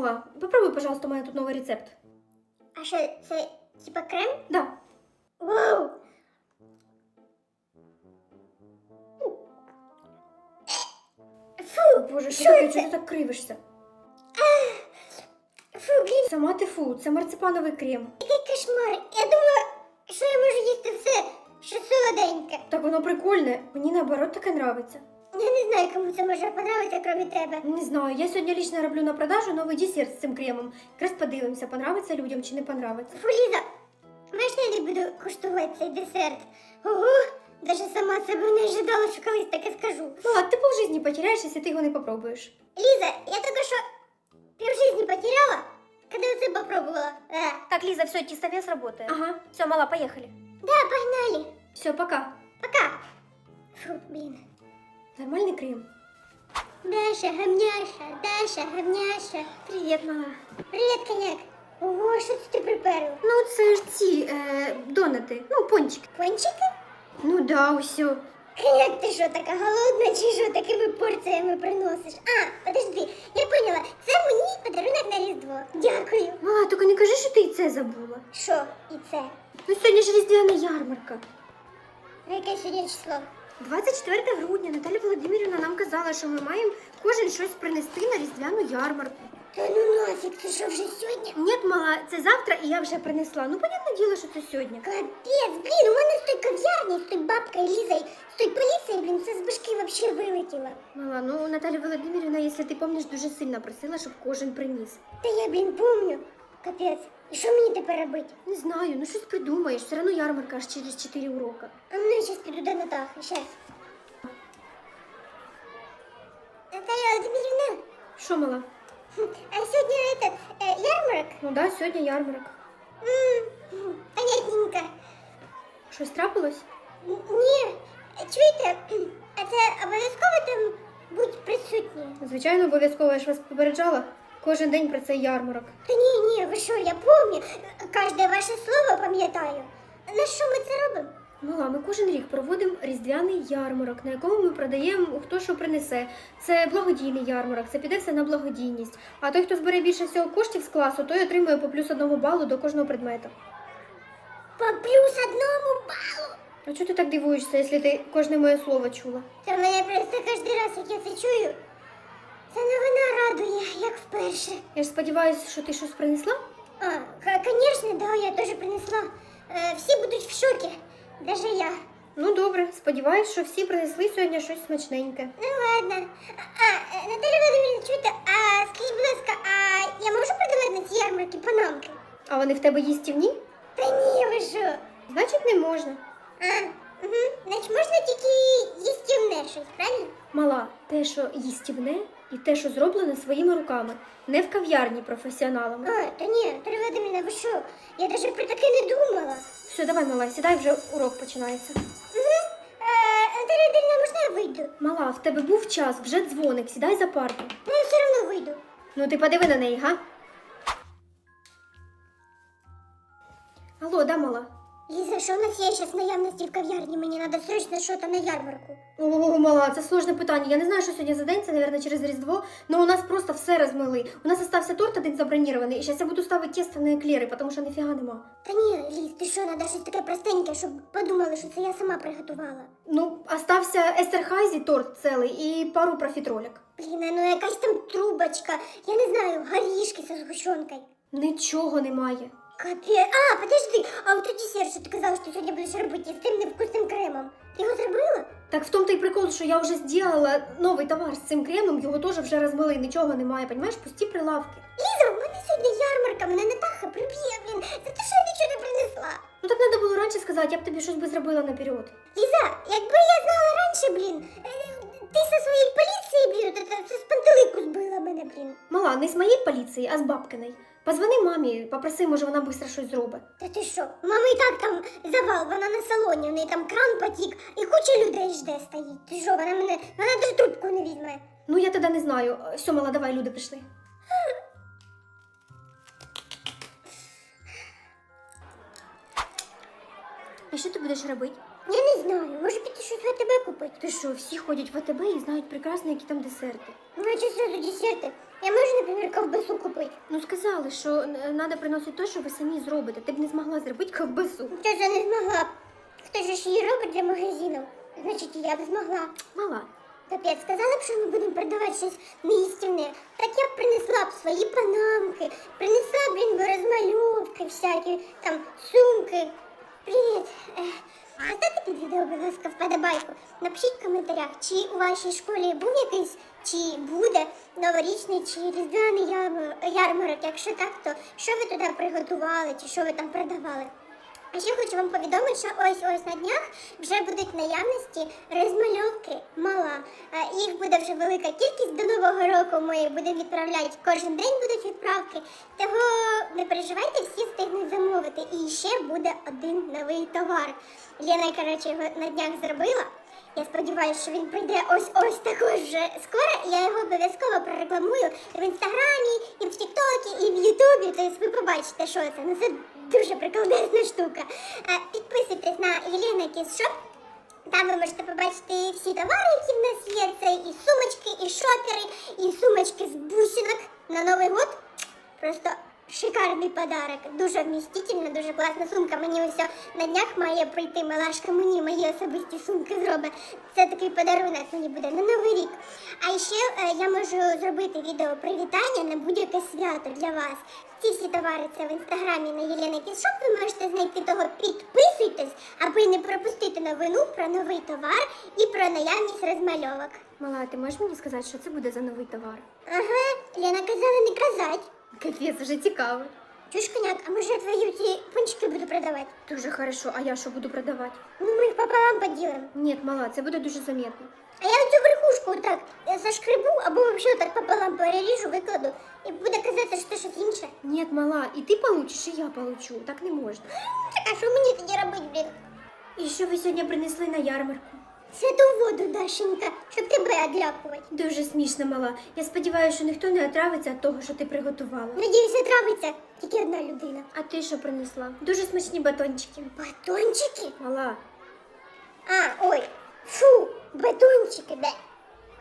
мала. Попробуй, пожалуйста, у мене тут новий рецепт. А що, це типа крем? Да. Вау! Фу, Боже, що це? Чого ти так кривишся? Фу, блін, Сама ти фу, це марципановий крем. який кошмар. Я думала, що я можу їсти все, що солоденьке. Так воно прикольне, мені наоборот таке нравиться. Я не знаю, кому це може подобатися, крім тебе. Не знаю, я сьогодні лично роблю на продажу новий десерт з цим кремом. Якраз подивимося, понравиться людям чи не понравиться. Фу, Ліза, можна я не буду куштувати цей десерт? Ого, даже сама себе не ожидала, що колись таке скажу. Мала, ти полжизні потеряєш, якщо ти його не попробуєш. Ліза, я тільки що півжизні потеряла, коли оце попробувала. Е. Так, Лиза, все, тестовес работает. Ага, все, мала, поехали. Да, погнали. Все, пока. Пока. Фу, блін. Нормальний крем. Даша, гамняша, Даша, гамняша. Привіт, мала. Привіт, коняк. Ого, що це ти приперла? Ну, це ж ці е, донати, ну, пончики. Пончики? Ну да, усьо. Коняк, ти що, така голодна чи що такими порціями приносиш? А, подожди, я поняла, це мені подарунок на Різдво. Дякую. Мала, тільки не кажи, що ти і це забула. Що, і це? Ну, сьогодні ж різдвяна ярмарка. На яке сьогодні число? 24 грудня Наталя Володимирівна нам казала, що ми маємо кожен щось принести на різдвяну ярмарку. Та ну нафіг, це що вже сьогодні? Ні, мала, це завтра і я вже принесла. Ну, понятне діло, що це сьогодні. Капець, блін, у мене з той кав'ярні, з той бабкою Лізою, з той поліцією, блін, це з башки вообще вилетіло. Мала, ну Наталя Володимирівна, якщо ти пам'ятаєш, дуже сильно просила, щоб кожен приніс. Та я, блін, помню. Капець. І що мені тепер робити? Не знаю, ну щось придумаєш, все одно ярмарка аж через 4 уроки. А ну я зараз піду до Натахи, щас. Наталя Володимирівна, Що, мала? а сьогодні этот, е, ярмарок? Ну да, сьогодні ярмарок. М, Понятненько. Щось трапилось? Н- Ні, чуєте, а це обов'язково там будь присутні? Звичайно, обов'язково я ж вас попереджала. Кожен день про цей ярмарок. Та ні, ні, ви що, я помню. Кожне ваше слово пам'ятаю. На що ми це робимо? Мала, ми кожен рік проводимо різдвяний ярмарок, на якому ми продаємо хто що принесе. Це благодійний ярмарок, це піде все на благодійність. А той, хто збере більше всього коштів з класу, той отримує по плюс одному балу до кожного предмета. По плюс одному балу. А чого ти так дивуєшся, якщо ти кожне моє слово чула? Та мене просто кожен раз, як я це чую, ця новина радує, як вперше. Я ж сподіваюся, що ти щось принесла? А, конечно, да, я теж принесла. Е, всі будуть в шокі, даже я. Ну добре, сподіваюсь, що всі принесли сьогодні щось смачненьке. Ну ладно. А, е, Наталя Володимирівна, чуєте, а скажіть, будь ласка, а я можу продавати на ці ярмарки панамки? А вони в тебе їстівні? Та ні, ви що? Значить, не можна. А, угу. Значить, можна тільки їстівне щось, правильно? Мала, те, що їстівне, і те, що зроблено своїми руками, не в кав'ярні професіоналами. А, та ні, Наталя Володимирівна, ви що? Я навіть про таке не думала. Все, давай, мала, сідай, вже урок починається. Угу. Е, Наталя Володимирівна, можна я вийду? Мала, в тебе був час, вже дзвоник, сідай за парту. Ну, я все одно вийду. Ну ти подиви на неї, га? Алло, да, мала? Ліза, що у нас є зараз наявності в кав'ярні? Мені треба срочно щось на ярмарку. Ого, мала, це сложне питання. Я не знаю, що сьогодні за день, це, мабуть, через Різдво, але у нас просто все розмили. У нас остався торт один забронірований, і зараз я буду ставити тесто на еклери, тому що ніфіга нема. Та ні, Ліз, ти що, треба щось таке простеньке, щоб подумали, що це я сама приготувала. Ну, остався Естерхайзі торт цілий і пару профітролік. Блін, а ну якась там трубочка, я не знаю, горішки зі згущенкою. Нічого немає. Капець. А, подожди, а от десерт, що ти казала, що ти сьогодні будеш робити з тим невкусним кремом. Ти його зробила? Так в тому то й прикол, що я вже зробила новий товар з цим кремом, його теж вже розмили, і нічого немає, понімаєш, пусті прилавки. Ліза, у мене сьогодні ярмарка, мене Натаха приб'є, блін, за те, що я нічого не принесла. Ну так треба було раніше сказати, я б тобі щось би зробила наперед. Ліза, якби я знала раніше, блін, е, ти зі своєї поліції, блін, це з пантелику збила мене, блін. Мала, не з моєї поліції, а з бабкиної. Позвони мамі, попроси, може вона швидко щось зробить. Та ти що? Мама і так там завал, вона на салоні, в неї там кран потік, і куча людей жде стоїть. Ти що, вона мене, вона навіть трубку не візьме. Ну я тоді не знаю. Все, мала, давай, люди пішли. І що ти будеш робити? Я не знаю, може піти щось в АТБ купити? Ти що, всі ходять в АТБ і знають прекрасно, які там десерти. Значить, сразу десерти. Я можу, наприклад, ковбасу купити. Ну сказали, що треба приносити те, що ви самі зробите. Ти б не змогла зробити ковбасу. Хто ж я не змогла? б? Хто ж її робить для магазину? Значить, і я б змогла. Мала. Капець, сказали б, що ми будемо продавати щось неістинне. Так я б принесла б свої панамки, принесла б, би розмальовки всякі, там, сумки. Привіт. Ех, Поставте під відео, будь ласка, вподобайку. Напишіть в коментарях, чи у вашій школі був якийсь, чи буде новорічний, чи різдвяний ярмарок. Якщо так, то що ви туди приготували, чи що ви там продавали? А ще хочу вам повідомити, що ось ось на днях вже будуть наявності розмальовки мала. Їх буде вже велика кількість до нового року. Ми будемо відправляти кожен день будуть відправки. Того переживайте, всі встигнуть замовити. І ще буде один новий товар. Лена, коротше, його на днях зробила. Я сподіваюся, що він прийде ось ось також вже скоро. Я його обов'язково прорекламую і в інстаграмі, і в Тіктокі, і в Ютубі. Тобто ви побачите, що це. Ну це дуже приколдесна штука. Підписуйтесь на Єлена Кіс Шоп. Там ви можете побачити всі товари, які в нас є. Це і сумочки, і шопери, і сумочки з бусинок на Новий год. Просто шикарний подарок. Дуже вмістительна, дуже класна сумка. Мені ось на днях має прийти Милашка мені мої особисті сумки зробить. Це такий подарунок мені буде на Новий рік. А ще е, я можу зробити відео привітання на будь-яке свято для вас. Ці всі товари це в інстаграмі на Єлена Кішоп. Ви можете знайти того, підписуйтесь, аби не пропустити новину про новий товар і про наявність розмальовок. Мала, ти можеш мені сказати, що це буде за новий товар? Ага, Лена казала не казать. Капець, вже цікаво. Чуєш, коняк, а може я твої ці пончики буду продавати? Дуже хорошо, а я що буду продавати? Ну, ми їх пополам поділимо. Ні, мала, це буде дуже замітно. А я оцю верхушку так е, зашкребу, або взагалі так пополам переріжу, викладу, і буде казати, що це щось інше. Ні, мала, і ти получиш, і я получу. Так не можна. Так, а що мені тоді робити, блін? І що ви сьогодні принесли на ярмарку? Святу воду, Дашенька, щоб тебе одляпувати. Дуже смішно, мала. Я сподіваюся, що ніхто не отравиться від того, що ти приготувала. Надіюся, травиться тільки одна людина. А ти що принесла? Дуже смачні батончики. Батончики? Мала. А, ой, фу, батончики, де?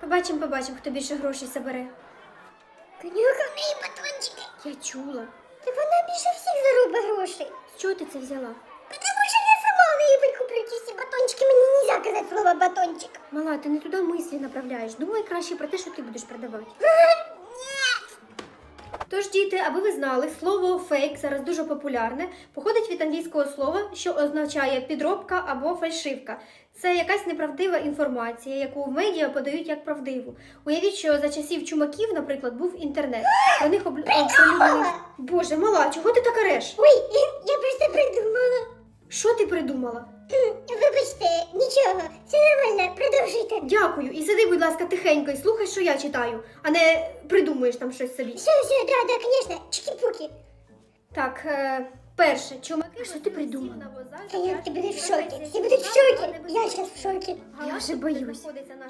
Побачимо, побачимо, хто більше грошей забере. Конюха в неї батончики. Я чула. Та вона більше всіх заробить грошей. З чого ти це взяла? Потому що я в неї викуплю всі батончики, мені нельзя казати слово батончик. Мала, ти не туди мислі направляєш. Думай краще про те, що ти будеш продавати. Тож, діти, аби ви знали, слово фейк зараз дуже популярне, походить від англійського слова, що означає підробка або фальшивка. Це якась неправдива інформація, яку в медіа подають як правдиву. Уявіть, що за часів чумаків, наприклад, був інтернет. Про них об... Боже, мала, чого ти так ореш? Ой, я просто придумала. Що ти придумала? Вибачте, нічого, все нормально, продовжуйте. Дякую. І сиди, будь ласка, тихенько і слухай, що я читаю, а не придумуєш там щось собі. Все, все, да, да, конечно, чики-пуки. Так, е, перше, чумаки. Що ти придумала? Та як ти будеш в шокі? Всі будуть в шокі. Я зараз в шокі. Я вже боюсь.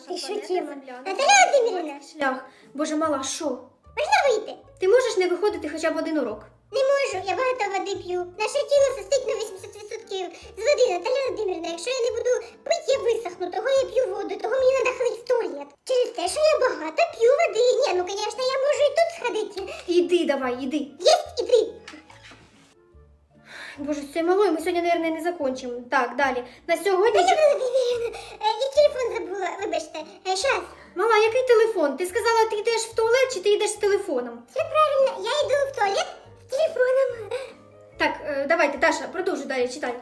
Ти що, Тіма? Наталя Володимирівна, Шлях. Боже, мала, що? можна вийти? Ти можеш не виходити хоча б один урок? Не можу, я багато води п'ю. Наше тіло состоїть на 80% з води. Наталя Володимирівна, якщо я не буду пити, я висохну. Того я п'ю воду, того мені треба ходити в туалет. Через те, що я багато п'ю води. Ні, ну, звісно, я можу і тут сходити. Іди давай, іди. Єсть, іди. Боже, з цією малою ми сьогодні, мабуть, не закончимо. Так, далі. На сьогодні. Наталя Володимирівна, е, я телефон забула, вибачте. Е, Щас. Мала, який телефон? Ти сказала, ти йдеш в туалет чи ти йдеш з телефоном? Все правильно, я йду в туалет телефоном. Так, е, давайте, Таша, продовжуй далі, читай.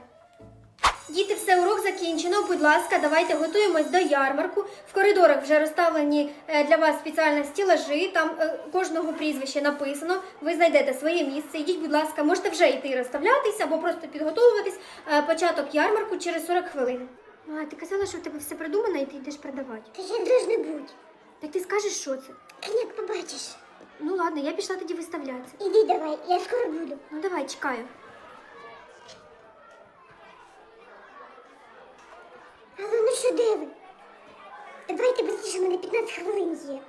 Діти, все, урок закінчено. Будь ласка, давайте готуємось до ярмарку. В коридорах вже розставлені е, для вас спеціальні стілажі. Там е, кожного прізвище написано. Ви знайдете своє місце. Йдіть, будь ласка, можете вже йти розставлятися або просто підготовуватись. Е, Початок ярмарку через 40 хвилин. А, ти казала, що в тебе все придумано і ти йдеш продавати. Та я должна бути. Так ти скажеш, що це? Коняк, побачиш. Ну ладно, я пішла тоді виставлятися. Іди давай, я скоро буду. Ну давай, чекаю. Алло, ну що, де ви? Давайте быстріше, у мене 15 хвилин є.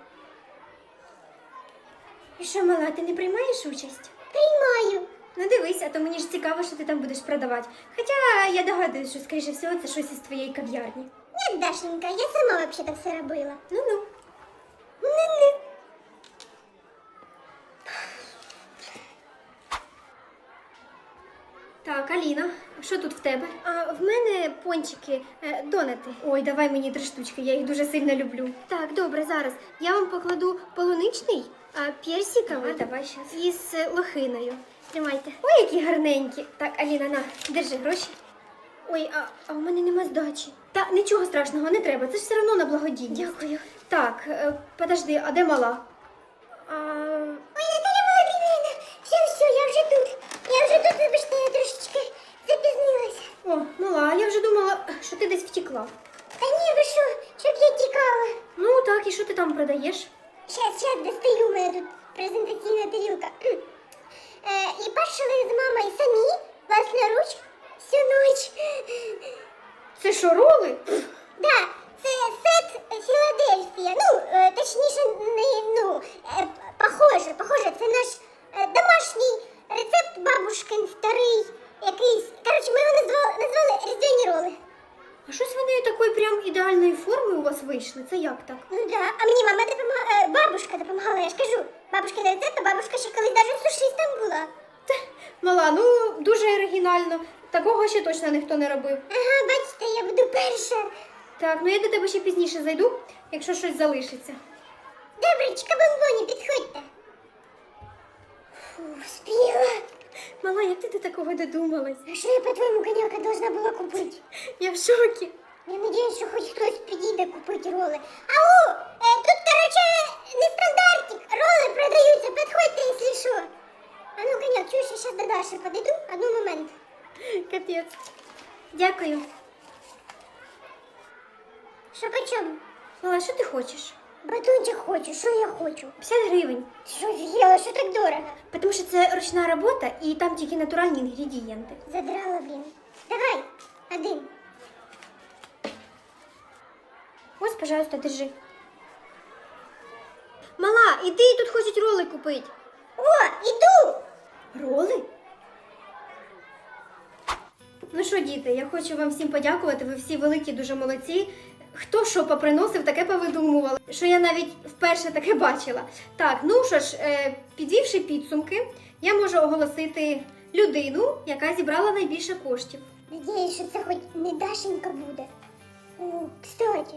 І що, мала, ти не приймаєш участь? Приймаю. Ну дивись, а то мені ж цікаво, що ти там будеш продавати. Хоча я догадуюсь, що, скоріше всього, це щось із твоєї кав'ярні. Ні, Дашенька, я сама вообще-то все робила. Ну-ну. Ну-ну. Так, Аліна, що тут в тебе? А в мене пончики, е, донати. Ой, давай мені три штучки, я їх дуже сильно люблю. Так, добре, зараз. Я вам покладу полуничний, а персиковий. А, давай щас. Із е, лохиною. Тримайте. Ой, які гарненькі. Так, Аліна, на, держи гроші. Ой, а, а у мене нема здачі. Та нічого страшного, не треба. Це ж все одно на благодійність. Дякую. Так, е, подожди, а де мала? А, о, мала, я вже думала, що ти десь втекла. Та ні, ви що, щоб я тікала. Ну так, і що ти там продаєш? Щас, щас, достаю, у мене тут презентаційна тарілка. Е, і бачили з мамою самі, власноруч, всю ніч. Це що, роли? Ще колись навіть сушистом була. Мала, ну дуже оригінально. Такого ще точно ніхто не робив. Ага, бачите, я буду перша. Так, ну я до тебе ще пізніше зайду, якщо щось залишиться. Добре, чекабомбоні, підходьте. Фу, спіла. Мала, як ти до такого додумалась? А що я, по-твоєму, коняка должна була купити? Я в шокі. Я надіюсь, що хоч хтось підійде купити роли. Ау, е, тут, короче, не стандартик. Роли продаються, підходьте, Даші подойду. Одну момент. Капець. Дякую. Що по чому? Мала, що ти хочеш? Батончик хочу, що я хочу? 50 гривень. Ти що з'їла, що так дорого? Тому що це ручна робота і там тільки натуральні інгредієнти. Задрала, блін. Давай, один. Ось, пожалуйста, держи. Мала, іди тут хочуть роли купити. О, іду! Роли? Ну що, діти, я хочу вам всім подякувати. Ви всі великі, дуже молодці. Хто що поприносив, таке повидумували, що я навіть вперше таке бачила. Так, ну що ж, е, підвівши підсумки, я можу оголосити людину, яка зібрала найбільше коштів. Надіюсь, що це хоч не Дашенька буде. О, кстати,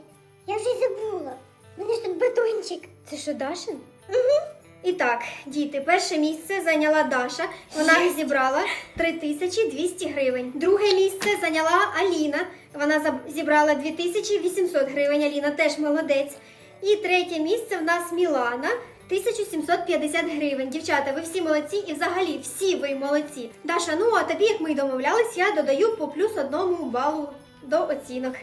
я вже забула. У мене ж тут батончик. Це що, Дашин? Угу. І так, діти, перше місце зайняла Даша. Вона зібрала 3200 гривень. Друге місце зайняла Аліна. Вона зібрала 2800 гривень. Аліна теж молодець. І третє місце в нас Мілана. 1750 гривень. Дівчата, ви всі молодці і взагалі всі ви молодці. Даша, ну а тобі, як ми й домовлялись, я додаю по плюс одному балу до оцінок.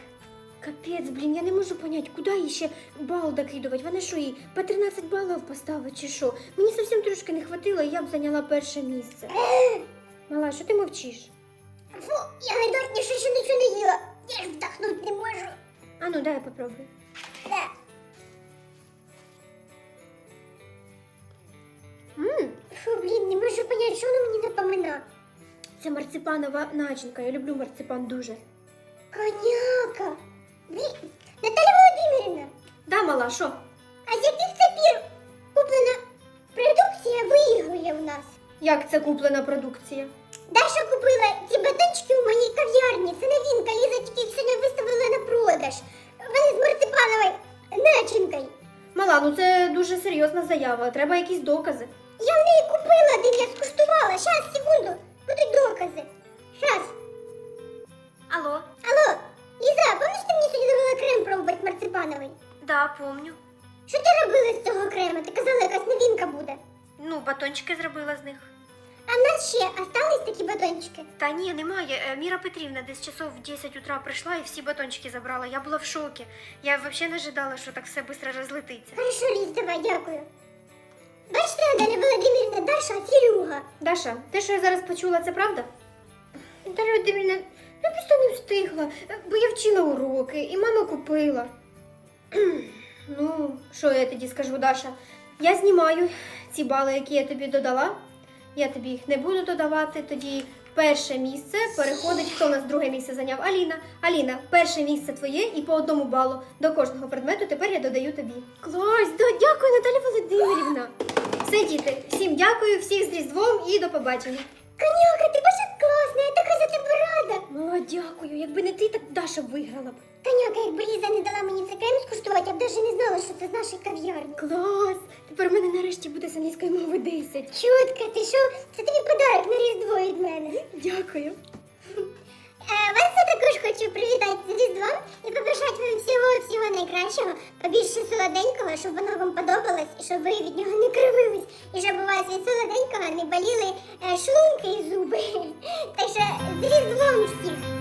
Капець, блін, я не можу понять, куди їй ще бал докидувати. Вона що їй по 13 балів поставить чи що? Мені зовсім трошки не хватило, і я б зайняла перше місце. Мала, що ти мовчиш? Фу, я гайдотніше ще нічого не їла. Я ж вдохнути не можу. А ну дай я попробую. Да. Мм, Фу, блін, не можу понять, що воно мені напомина. це марципанова начинка. Я люблю марципан дуже. Коняка. Наталя Володимирівна, Да, мала, що? а з яких це пір куплена продукція виігрує в нас? Як це куплена продукція? Даша купила ці батончики у моїй кав'ярні. Це новинка, Ліза тільки їх сьогодні виставила на продаж. Вони з марципановою начинкою. Мала, ну це дуже серйозна заява. Треба якісь докази. Я в неї купила один, я скуштувала. Щас, секунду, будуть докази. Щас. Алло, Алло, пробувати марципановий? да, помню. Що ти робила з цього крему? Ти казала, якась новинка буде. Ну, батончики зробила з них. А в нас ще остались такі батончики. Та ні, немає. Е, Міра Петрівна десь часов в 10 утра прийшла і всі батончики забрала. Я була в шокі. Я взагалі не ожидала, що так все швидко розлетиться. Хорошо, Ліз, давай, дякую. Бачите, Наталя Володимирівна, Даша фірюга. Даша, те, що я зараз почула, це правда? Наталя Володимирівна, я просто не встигла, бо я вчила уроки, і мама купила. ну, що я тоді скажу, Даша? Я знімаю ці бали, які я тобі додала. Я тобі їх не буду додавати. Тоді перше місце переходить. Хто у нас друге місце зайняв? Аліна. Аліна, перше місце твоє і по одному балу до кожного предмету тепер я додаю тобі. Клас! Да, дякую, Наталя Володимирівна. Все, діти, всім дякую, всіх з Різдвом і до побачення. Коняка, ти боже класна, я така за тебе рада. О, дякую. Якби не ти, так Даша виграла б. Таняка, якби Ліза не дала мені цей крем скуштувати, я б навіть не знала, що це з нашої кав'ярні. Клас! Тепер в мене нарешті буде з англійської мови 10. Чутка, ти що? Це тобі подарок на Різдво від мене. Дякую. Е, Вас я також хочу привітати з Різдвом і побажати вам всього-всього найкращого, побільше солоденького, щоб воно вам подобалось, і щоб ви від нього не кривились, і щоб у вас від солоденького не боліли е, шлунки і зуби. Так що з Різдвом всіх!